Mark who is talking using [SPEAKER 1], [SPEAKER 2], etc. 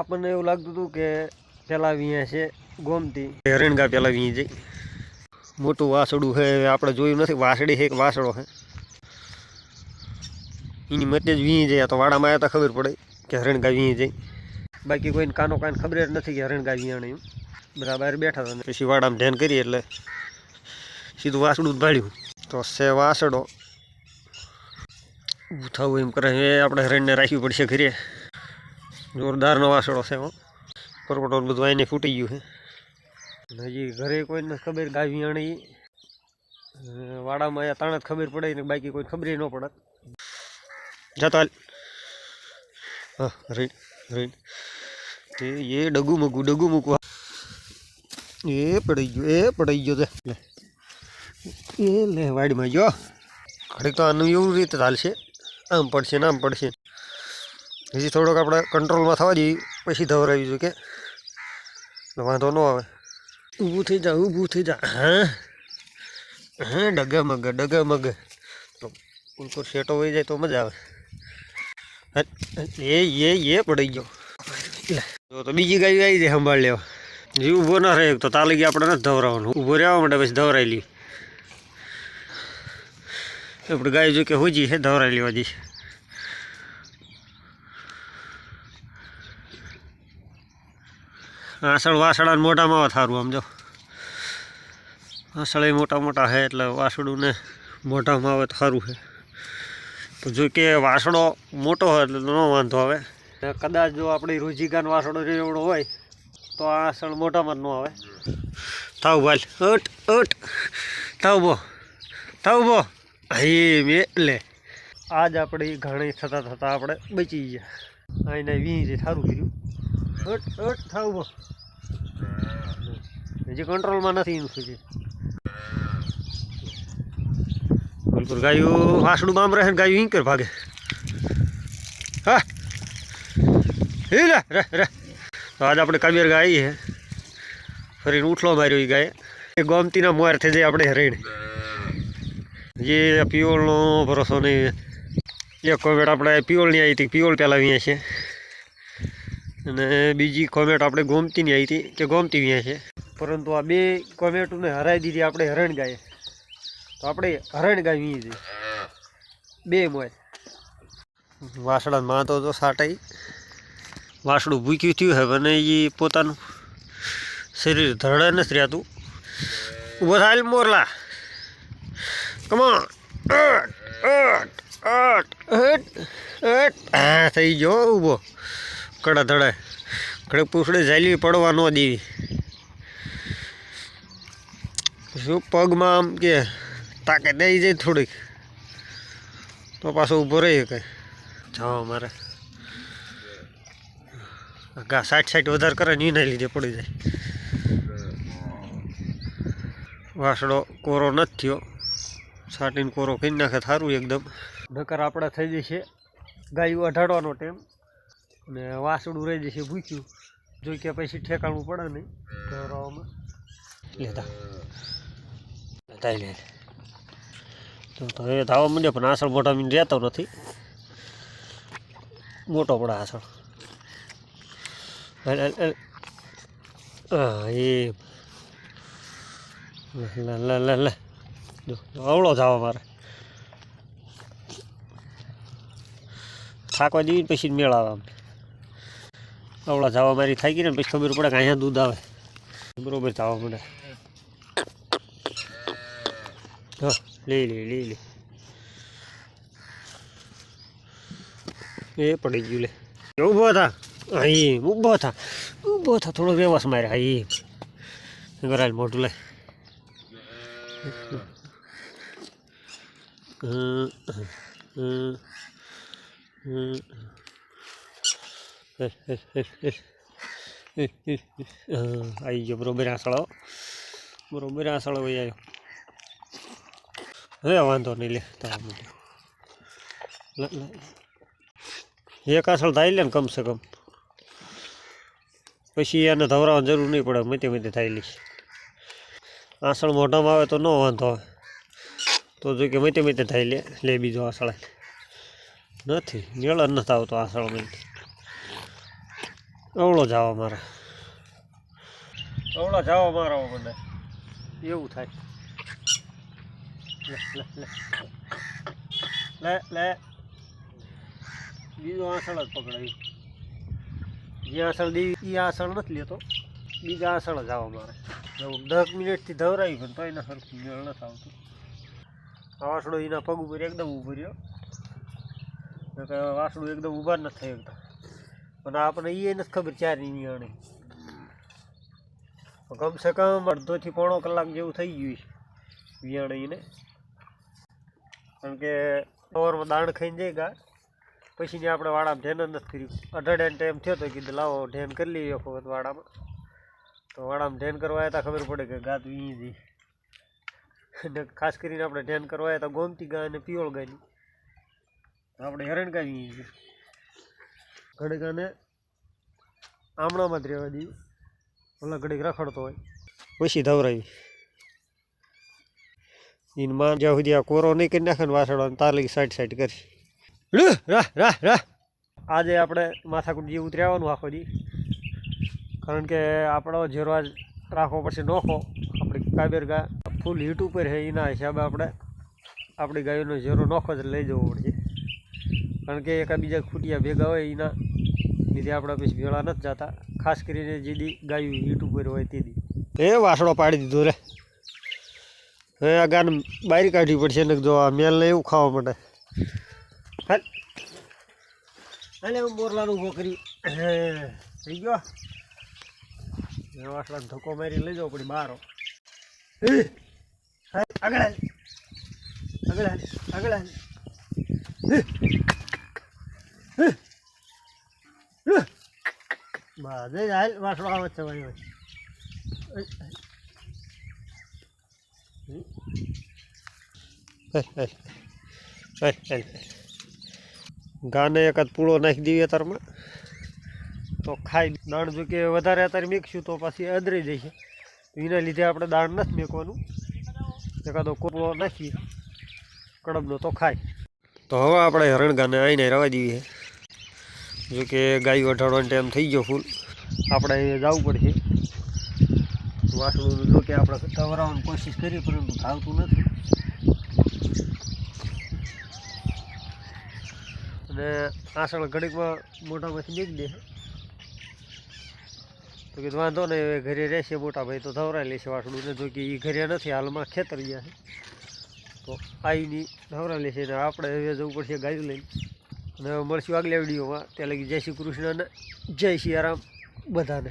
[SPEAKER 1] આપણને એવું લાગતું હતું કે પેલા અહીંયા છે ગોમતી. હરણગા પેલા વી જઈ મોટું વાસડું છે આપણે જોયું નથી, વાસડી છે કે વાસડો છે. એની મતે જ વી જાય તો વાડામાં આવ્યા તો ખબર પડે કે હરણગા વી જાય. બાકી કોઈને કાનો કાન ખબર જ નથી કે હરણગા વિયાણે બહાર બેઠા હતા પછી વાડામાં ધ્યાન કરીએ એટલે સીધું વાસડું જ ભાડ્યું તો છે વાસડો. થવું એમ કરે આપણે હરણને રાખવી પડશે ઘરે. જોરદારનો વાસડો છે હો. પરપટો બધું આઈને ફૂટી ગયું છે. હજી ઘરે કોઈને ખબર ગાવી અણી. વાડામાં અહીંયા તાણે જ ખબર પડે ને બાકી કોઈ ખબર ન પડે. જતો હા રીણ રીણ એ એ ડગુ મૂકું ડગુ મૂકવા. એ પડી ગયો, એ પડી ગયો લે. એ લે, વાડીમાં જો. ઘડીક તો આનું એવું રીતે ચાલશે. આમ પડશે ને આમ પડશે. હજી થોડોક આપણે કંટ્રોલમાં થવા દઈએ, પછી ધવરાવી જોઈએ કે વાંધો ન આવે. ઊભું થઈ જા, ઊભું થઈ જા. હા? હા ડગા મગ ડગા મગ તો ઉપર શેટો વહી જાય તો મજા આવે. એ એ એ પડી ગયો. તો બીજી ગાય આવી જાય સંભાળ લેવા. જે ઊભો ના રહે તો તાલી ગયા આપણે નથી ધવરાવાનું ઊભો રહેવા માટે પછી ધવરાઈ લઈએ આપણે ગાય જો કે હોજી હે ધવરાઈ લેવા જઈશ આસળ વાસળા મોટામાં થારું આમ જો. આસળે મોટા મોટા છે એટલે વાસળું ને મોટામાં આવે થારું છે તો જો કે વાસળો મોટો હોય એટલે ન વાંધો આવે. કદાચ જો આપણી રોજીગાન વાસળો રેવડો હોય, તો આ આસળ મોટામાં ન આવે. થાવ ભાલ અટ અટ થાવ બો થાવ બો. હી મે લે આજ આપણી ઘણી થતાં થતાં આપણે બચી ગયા. અહીંને વી જે સારું કર્યું. અટ હટ થાવ હજી કંટ્રોલમાં નથી એનું છે. બિલકુલ ગાયું વાસડું બામ રહે ને ગાયું ઈંકર ભાગે. હા. રે રે. તો આજ આપણે કાબિયર ગાય હે ફરીને ઉઠલો માર્યો એ ગાય. એ ગોમતીના મોર થઈ જાય આપણે હરીણ જે પિયોળનો ભરોસો નહીં. એક કોમેન્ટ આપણે પિયોળની આવી હતી પિયોળ પહેલાં અહીંયા છે. અને બીજી કોમેટ આપણે ગોમતીની આવી હતી, કે ગોમતી વ્યાં છે. પરંતુ આ બે કોમેટોને હરાઈ દીધી, આપણે હરણ ગાય તો આપણે હરણ ગાય વી હતી બે મોય. વાસડા માં તો સાટાઈ. વાસડું ભૂક્યું થયું હવે અને એ પોતાનું શરીર ધરડે નથી રહેતું. ઊભો થાય મોરલા. કમોન અટ અટ અટ અટ અટ થઈ ગયો ઊભો કડા ધડે. ઘડીક પૂછડે ઝાલવી પડવા ન દેવી શું પગમાં આમ કે તાકે દઈ જાય થોડીક? તો પાછો ઊભો રહી કંઈ. જાઓ મારે ઘા સાઠ સાઠ વધારે કરે ને એના લીધે પડી જાય. વાસડો કોરો નથી થયો. સાટીને કોરો કરી નાખે સારું એકદમ. નકર આપણે થઈ જશે ગાયું અઢાડવાનો ટાઈમ ને વાસડું રહી જશે ભૂખ્યું જોઈ કે પછી ઠેકાણું પડે નહીં ધોરાવામાં લેતા લેતા લે તો ધાવા માંડ્યો, પણ આસળ મોટા મીન રહેતો નથી. મોટો પડે આસળ. હા, એ. લે લે લે અવળો જાવ મારે. થાકવા દેવી પછી મેળ આવે આમ જવા મારી થાય ગઈ ને પછી ખબર પડે કે અહીંયા દૂધ આવે. બરોબર જવા મળે હા લઈ લે લઈ લે. એ પડી ગયું લે. ઊભો હતા અહીં ઊભો થા. ઊભો થા થોડો વ્યવસ મારે. અહીં. ગરાલ મોટું લે. હમ, હમ, હમ. હે, હે, હે, હે. હે, હે, હે. હા, આવી ગયો બરોબર આસળો. બરોબર આસળો ભાઈ આવ્યો. હવે વાંધો નહીં લે તારા એક આસળ થાય લે ને કમસે કમ. પછી એને ધવરાવાની જરૂર નહીં પડે મતે મતે થાય લઈશ આસળ મોઢામાં આવે તો ન વાંધો આવે. તો જો કે મતે મતે થાય લે લે બીજો આસળ. નથી જ નથી આવતો આસળમાં. અવળો જાવ મારે અવળો જાવા મારો મને. એવું થાય. લે લે બીજું આસળ જ પકડાયું. જે આસળ દીધી એ આસળ નથી લેતો. બીજા આસળ જ આવો મારે દસ મિનિટથી ધવરાયું પણ તો એના સરખું મેળ નથી આવતું. વાસડો એના પગ ઉપર એકદમ ઊભો રહ્યો. વાસડું એકદમ ઊભા નથી થઈ શકતા પણ આપણે એ નથી ખબર ચારની આણે કમસે કમ અડધોથી પોણો કલાક જેવું થઈ ગયું છે વિયાણીને કારણ કે સવારમાં દાણ ખાઈને જાય ગા પછી ને આપણે વાડામાં ધ્યાન જ નથી કર્યું. અઢાડે ટાઈમ થયો તો કીધું, લાવો ધ્યાન કરી લઈએ વખત વાડામાં. તો વાડામાં ધ્યાન કરવા આવ્યા તા ખબર પડે કે ગાત વી જઈ અને ખાસ કરીને આપણે ધ્યાન કરવા આવ્યા હતા ગોમતી ગાય અને પિયોળ ગાયની. આપણે હેરણ ગાય છે આમણામાં જ રહેવા દઈએ. ઓલા ઘડીક રખડતો હોય. પછી ધવરાવી એને માં જ્યાં સુધી આ કોરો નહીં કરી નાખે ને વાસળો તાલી સાઈડ સાઈડ કરી રાહ રાહ રાહ આજે આપણે માથાકૂટ જેવું ઉતર્યાવાનું આખો દી. કારણ કે આપણો જેરવાજ રાખવો પડશે નોખો. આપણી કાબેર ગા ફૂલ હીટ ઉપર છે એના હિસાબે આપણે આપણી ગાયોનો ઝેરો નોખો જ લઈ જવો પડશે. કારણ કે એકાબીજા ખૂટિયા ભેગા હોય એના લીધે આપણા પછી ભેળા નથી જતા. ખાસ કરીને જે દી ગાયું યુટ્યુબ પર હોય તે દી. એ વાસણો પાડી દીધો રે. હવે આ ગાન બારી કાઢવી પડશે ને જો આ મેલને એવું ખાવા માટે. હાલ. હું મોરલાનું ઊભો કરી. હે, થઈ ગયો? એ વાસણાને ધક્કો મારી લઈ જવો પડી બારો આગળ હાલ. આગળ હાલ આગળ હાલ. જ હાલ વાસણો આવે છે ભાઈ ગાને એકાદ પૂળો નાખી દઈએ તારમાં તો ખાઈ દાણ જો કે વધારે અત્યારે મેકશું તો પછી અદરી જશે એના લીધે આપણે દાણ નથી મેકવાનું. એકાદો પૂળો નાખીએ. કડબનો તો ખાય તો હવે આપણે હરણ ગાને આવીને રવા દઈએ જો કે ગાય અઢાડવાનો ટાઈમ થઈ ગયો ફૂલ આપણે જવું પડશે. વાસણું જો કે આપણે તવરાવવાની કોશિશ કરીએ પરંતુ થાવતું નથી. અને આસણ ઘડીકમાં મોટામાંથી નીકળી દે. તો કે વાંધો હવે ઘરે રહેશે મોટા ભાઈ તો ધવરાઈ લેશે વાસણું ને જો કે એ ઘરે નથી, હાલમાં ખેતર ગયા છે. તો આવીની ધવરાઈ લેશે, ને આપણે હવે જવું પડશે ગાયું લઈને. અને મળશું આગલા વિડીયોમાં. ત્યાં લગી જય શ્રી કૃષ્ણ અને જય શ્રી રામ બધાને.